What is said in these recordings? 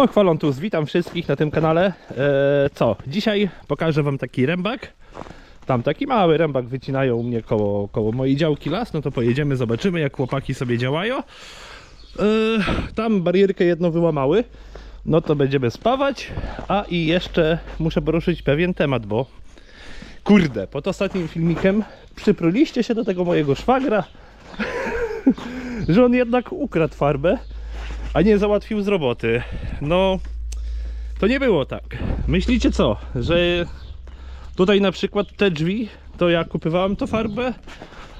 Pochwalątus, witam wszystkich na tym kanale. E, co? Dzisiaj pokażę wam taki rębak. Tam taki mały rębak wycinają u mnie koło, koło mojej działki las. No to pojedziemy, zobaczymy jak chłopaki sobie działają. E, tam barierkę jedną wyłamały. No to będziemy spawać. A i jeszcze muszę poruszyć pewien temat, bo kurde, pod ostatnim filmikiem przypruliście się do tego mojego szwagra, że on jednak ukradł farbę a nie załatwił z roboty. No, to nie było tak. Myślicie co, że tutaj na przykład te drzwi, to ja kupywałem to farbę?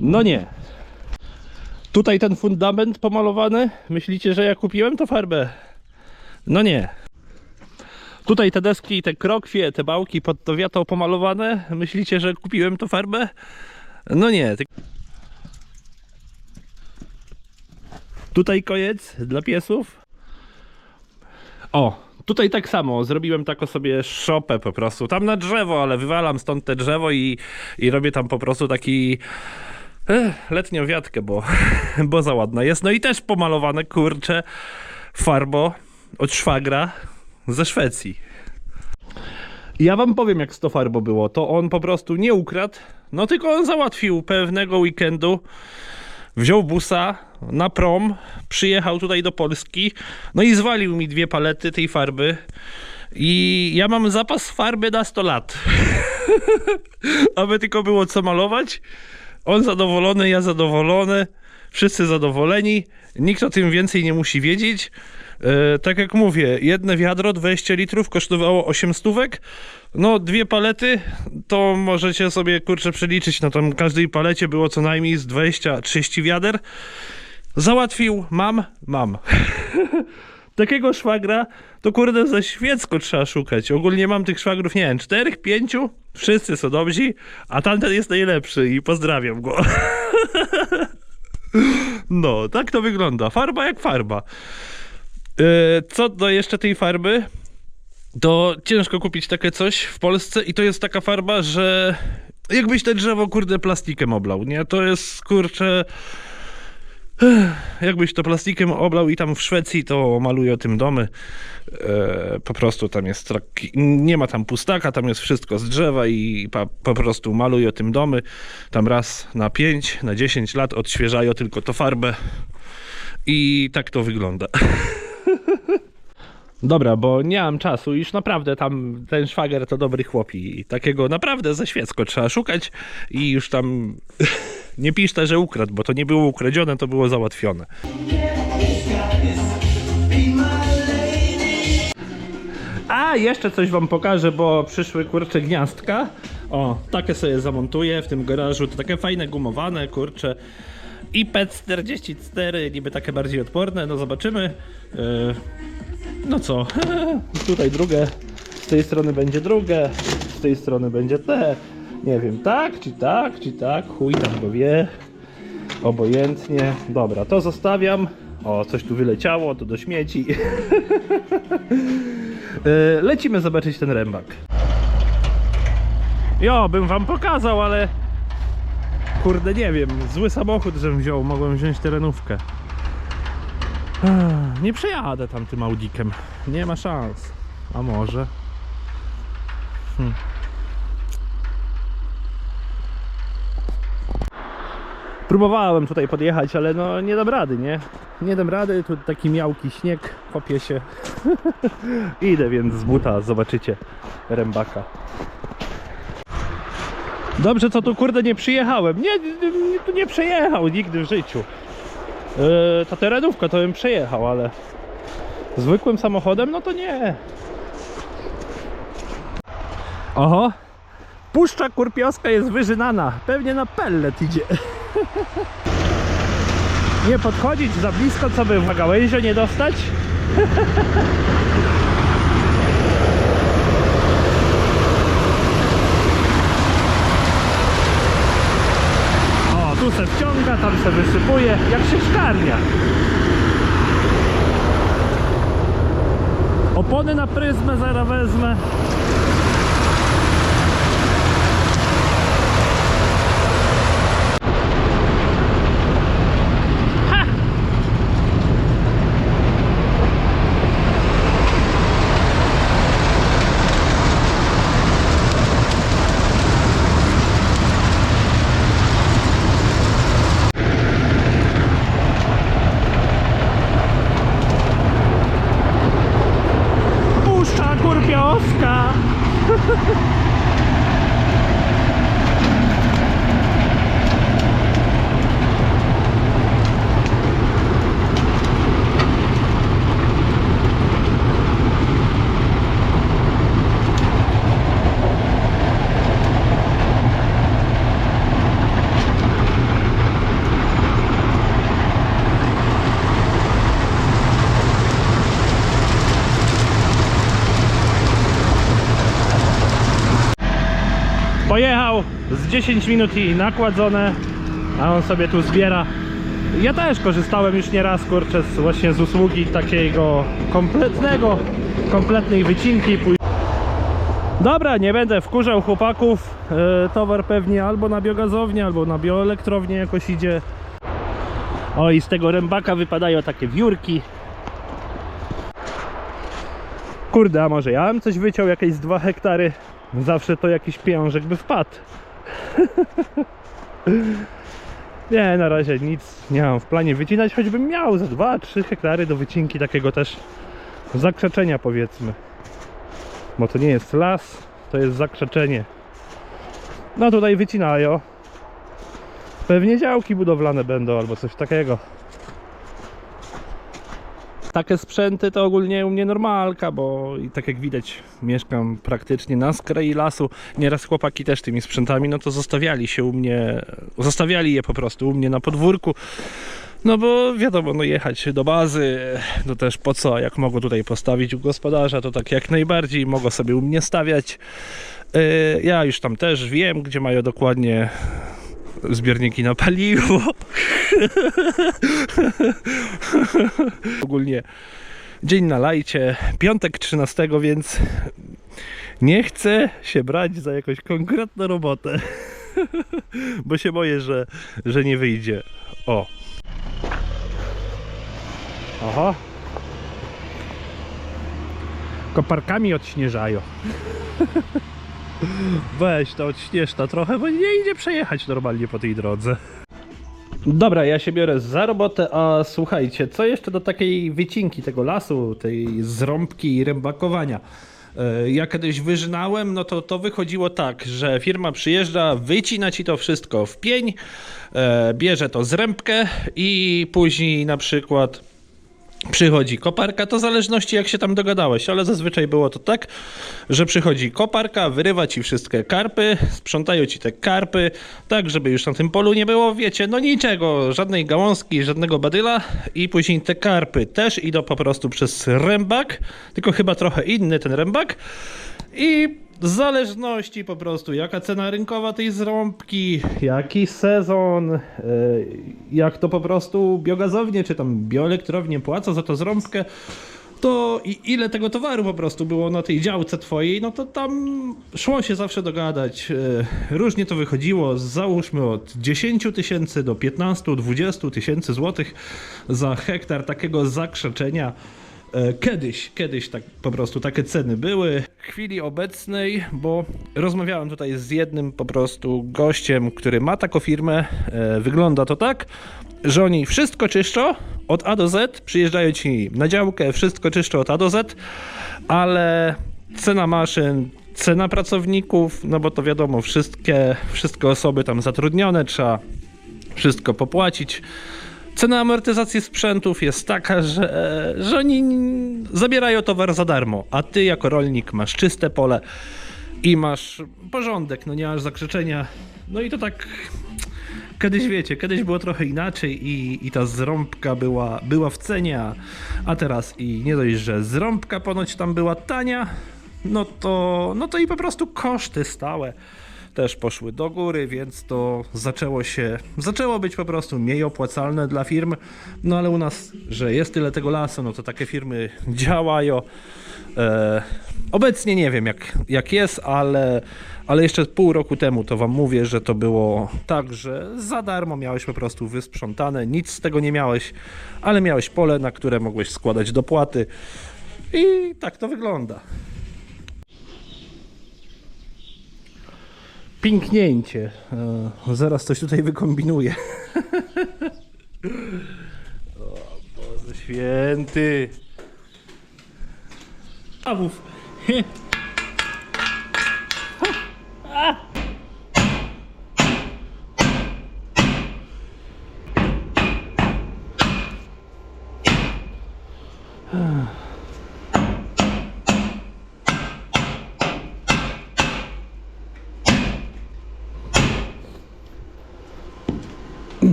No nie. Tutaj ten fundament pomalowany, myślicie, że ja kupiłem to farbę? No nie. Tutaj te deski, te krokwie, te bałki pod to wiatą pomalowane, myślicie, że kupiłem to farbę? No nie. Ty- Tutaj kojec dla piesów. O, tutaj tak samo. Zrobiłem taką sobie szopę po prostu. Tam na drzewo, ale wywalam stąd te drzewo i, i robię tam po prostu taki eh, letnią wiatkę, bo, bo za ładna jest. No i też pomalowane, kurcze, farbo od szwagra ze Szwecji. Ja wam powiem, jak to farbo było. To on po prostu nie ukradł, no tylko on załatwił pewnego weekendu. Wziął busa na prom, przyjechał tutaj do Polski, no i zwalił mi dwie palety tej farby. I ja mam zapas farby na 100 lat. Aby tylko było co malować. On zadowolony, ja zadowolony, wszyscy zadowoleni. Nikt o tym więcej nie musi wiedzieć. E, tak jak mówię, jedno wiadro 20 litrów kosztowało 8 stówek. No, dwie palety to możecie sobie kurczę przeliczyć. Na tam każdej palecie było co najmniej z 20-30 wiader. Załatwił, mam, mam. Takiego szwagra to kurde ze świecko trzeba szukać. Ogólnie mam tych szwagrów, nie wiem, czterech, pięciu. Wszyscy są dobrzy, a tamten jest najlepszy i pozdrawiam go. No, tak to wygląda. Farba jak farba. Yy, Co do jeszcze tej farby, to ciężko kupić takie coś w Polsce i to jest taka farba, że jakbyś te drzewo kurde plastikiem oblał, nie? To jest kurczę jakbyś to plastikiem oblał i tam w Szwecji to malują tym domy. E, po prostu tam jest taki, nie ma tam pustaka, tam jest wszystko z drzewa i pa, po prostu malują tym domy. Tam raz na 5, na 10 lat odświeżają tylko to farbę. I tak to wygląda. Dobra, bo nie mam czasu, już naprawdę tam ten szwager to dobry chłop i takiego naprawdę ze świecko trzeba szukać i już tam nie piszcie, że ukradł, bo to nie było ukradzione, to było załatwione. A, jeszcze coś wam pokażę, bo przyszły kurcze gniazdka. O, takie sobie zamontuję w tym garażu, to takie fajne gumowane, kurcze. IP44, niby takie bardziej odporne, no zobaczymy. Yy, no co, tutaj drugie, z tej strony będzie drugie, z tej strony będzie te. Nie wiem, tak, czy tak, czy tak, chuj tam go wie. Obojętnie. Dobra, to zostawiam. O, coś tu wyleciało, to do śmieci. E, Lecimy zobaczyć ten rębak. Jo, bym wam pokazał, ale kurde nie wiem, zły samochód, żebym wziął, mogłem wziąć terenówkę. Nie przejadę tam tym Audikiem. Nie ma szans. A może? Hm. Próbowałem tutaj podjechać, ale no nie dam rady, nie? Nie dam rady, tu taki miałki śnieg, kopie się. Idę więc z buta, zobaczycie rębaka. Dobrze, co tu kurde nie przyjechałem. Nie, tu nie przejechał nigdy w życiu. Yy, ta terenówka to bym przejechał, ale zwykłym samochodem no to nie. Oho, Puszcza Kurpiowska jest wyżynana. Pewnie na pellet idzie. Nie podchodzić za blisko, co by w gałęzie nie dostać. O, tu se wciąga, tam se wysypuje, jak się szkarnia. Opony na pryzmę zaraz wezmę. 10 minut i nakładzone, a on sobie tu zbiera. Ja też korzystałem już nieraz, kurczę, z, właśnie z usługi takiego kompletnego, kompletnej wycinki. Dobra, nie będę wkurzał chłopaków. E, towar pewnie albo na biogazownię, albo na bioelektrownię jakoś idzie. O i z tego rębaka wypadają takie wiórki. Kurde, a może ja bym coś wyciął, jakieś z 2 hektary? Zawsze to jakiś pieniążek by wpadł. nie, na razie nic nie mam w planie wycinać, choćbym miał za 2-3 hektary do wycinki takiego też zakrzeczenia powiedzmy. Bo to nie jest las, to jest zakrzeczenie. No tutaj wycinają. Pewnie działki budowlane będą albo coś takiego. Takie sprzęty to ogólnie u mnie normalka, bo i tak jak widać mieszkam praktycznie na skraju lasu. Nieraz chłopaki też tymi sprzętami, no to zostawiali się u mnie, zostawiali je po prostu u mnie na podwórku. No bo wiadomo, no jechać do bazy, no też po co, jak mogą tutaj postawić u gospodarza, to tak jak najbardziej mogą sobie u mnie stawiać. Yy, Ja już tam też wiem, gdzie mają dokładnie zbiorniki na paliwo. Ogólnie dzień na lajcie, piątek 13, więc nie chcę się brać za jakąś konkretną robotę, bo się boję, że, że nie wyjdzie. O. Oho. Koparkami odśnieżają. Weź to odśnież to trochę, bo nie idzie przejechać normalnie po tej drodze. Dobra, ja się biorę za robotę, a słuchajcie, co jeszcze do takiej wycinki tego lasu, tej zrąbki i rębakowania. E, Ja kiedyś wyżynałem, no to to wychodziło tak, że firma przyjeżdża, wycina ci to wszystko w pień, e, bierze to zrębkę i później na przykład przychodzi koparka, to zależności jak się tam dogadałeś, ale zazwyczaj było to tak, że przychodzi koparka, wyrywa ci wszystkie karpy, sprzątają ci te karpy, tak żeby już na tym polu nie było, wiecie, no niczego, żadnej gałązki, żadnego badyla i później te karpy też idą po prostu przez rębak, tylko chyba trochę inny ten rębak i zależności po prostu jaka cena rynkowa tej zrąbki, jaki sezon, e, jak to po prostu biogazownie czy tam bioelektrownie płacą za to zrąbkę, to i ile tego towaru po prostu było na tej działce twojej, no to tam szło się zawsze dogadać. E, Różnie to wychodziło, załóżmy od 10 tysięcy do 15-20 tysięcy złotych za hektar takiego zakrzeczenia. E, Kiedyś, kiedyś tak po prostu takie ceny były. Chwili obecnej, bo rozmawiałem tutaj z jednym po prostu gościem, który ma taką firmę. E, Wygląda to tak, że oni wszystko czyszczą od A do Z, przyjeżdżają ci na działkę, wszystko czyszczą od A do Z, ale cena maszyn, cena pracowników, no bo to wiadomo, wszystkie, wszystkie osoby tam zatrudnione, trzeba wszystko popłacić. Cena amortyzacji sprzętów jest taka, że, że oni zabierają towar za darmo, a ty jako rolnik masz czyste pole i masz porządek, no nie masz zakrzyczenia. No i to tak kiedyś wiecie, kiedyś było trochę inaczej i, i ta zrąbka była, była w cenie, a- teraz i nie dość, że zrąbka ponoć tam była tania, no to, no to i po prostu koszty stałe też poszły do góry, więc to zaczęło się, zaczęło być po prostu mniej opłacalne dla firm, no ale u nas, że jest tyle tego lasu, no to takie firmy działają. E, obecnie nie wiem jak, jak jest, ale, ale jeszcze pół roku temu to wam mówię, że to było tak, że za darmo miałeś po prostu wysprzątane, nic z tego nie miałeś, ale miałeś pole, na które mogłeś składać dopłaty i tak to wygląda. Pięknięcie. E, zaraz coś tutaj wykombinuję. o Boże święty. Awów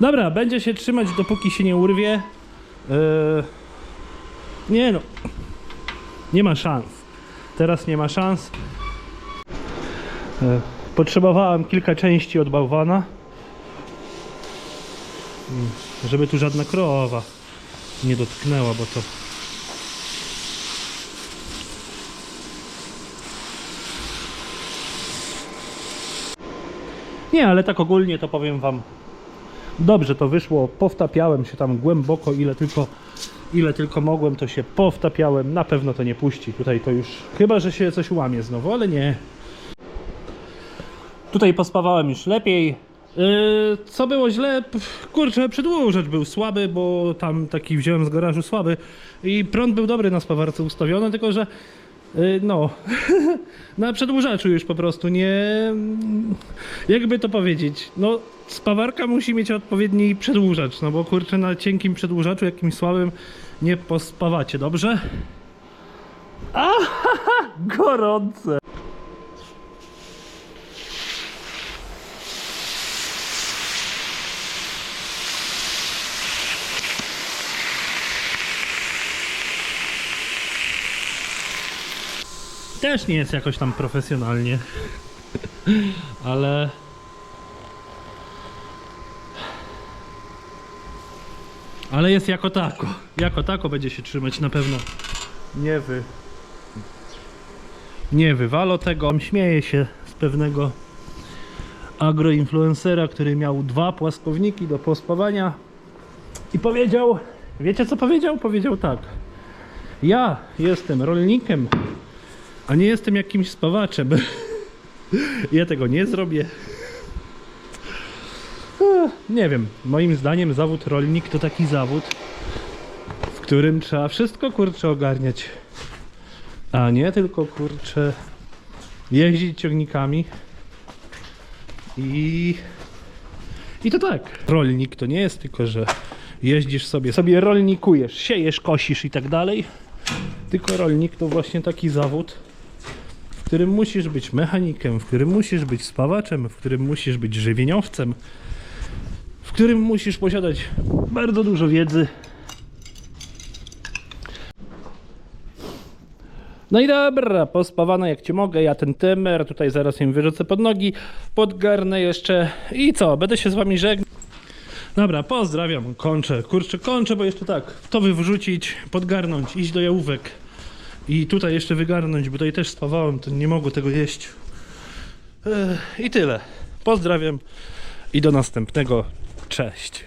Dobra, będzie się trzymać dopóki się nie urwie. Yy, nie no. Nie ma szans. Teraz nie ma szans. Yy, potrzebowałem kilka części od bałwana. Mm, Żeby tu żadna krowa nie dotknęła, bo to Nie, ale tak ogólnie to powiem wam Dobrze to wyszło, powtapiałem się tam głęboko, ile tylko, ile tylko mogłem, to się powtapiałem. Na pewno to nie puści. Tutaj to już, chyba że się coś łamie znowu, ale nie. Tutaj pospawałem już lepiej. Yy, co było źle? Kurczę, przedłużacz był słaby, bo tam taki wziąłem z garażu słaby i prąd był dobry na spawarce ustawiony, tylko że no, na przedłużaczu już po prostu nie. Jakby to powiedzieć? No, spawarka musi mieć odpowiedni przedłużacz, no bo kurczę, na cienkim przedłużaczu, jakimś słabym, nie pospawacie, dobrze? A, gorące! Też nie jest jakoś tam profesjonalnie, ale Ale jest jako tako. Jako tako będzie się trzymać na pewno. Nie wy. Nie wywalo tego. Śmieję się z pewnego agroinfluencera, który miał dwa płaskowniki do pospawania i powiedział, wiecie co powiedział? Powiedział tak. Ja jestem rolnikiem, a nie jestem jakimś spawaczem. ja tego nie zrobię. Nie wiem, moim zdaniem zawód rolnik to taki zawód, w którym trzeba wszystko kurczę ogarniać. A nie tylko kurczę jeździć ciągnikami i i to tak. Rolnik to nie jest tylko, że jeździsz sobie, sobie rolnikujesz, siejesz, kosisz i tak dalej. Tylko rolnik to właśnie taki zawód, którym musisz być mechanikiem, w którym musisz być spawaczem, w którym musisz być żywieniowcem, w którym musisz posiadać bardzo dużo wiedzy. No i dobra, pospawana jak ci mogę, ja ten temer, tutaj zaraz im wyrzucę pod nogi, podgarnę jeszcze i co, będę się z wami żegnał. Dobra, pozdrawiam, kończę, kurczę, kończę, bo jeszcze tak, to wywrzucić, podgarnąć, iść do jałówek i tutaj jeszcze wygarnąć, bo tutaj też spawałem, to nie mogło tego jeść. I tyle, pozdrawiam i do następnego, cześć.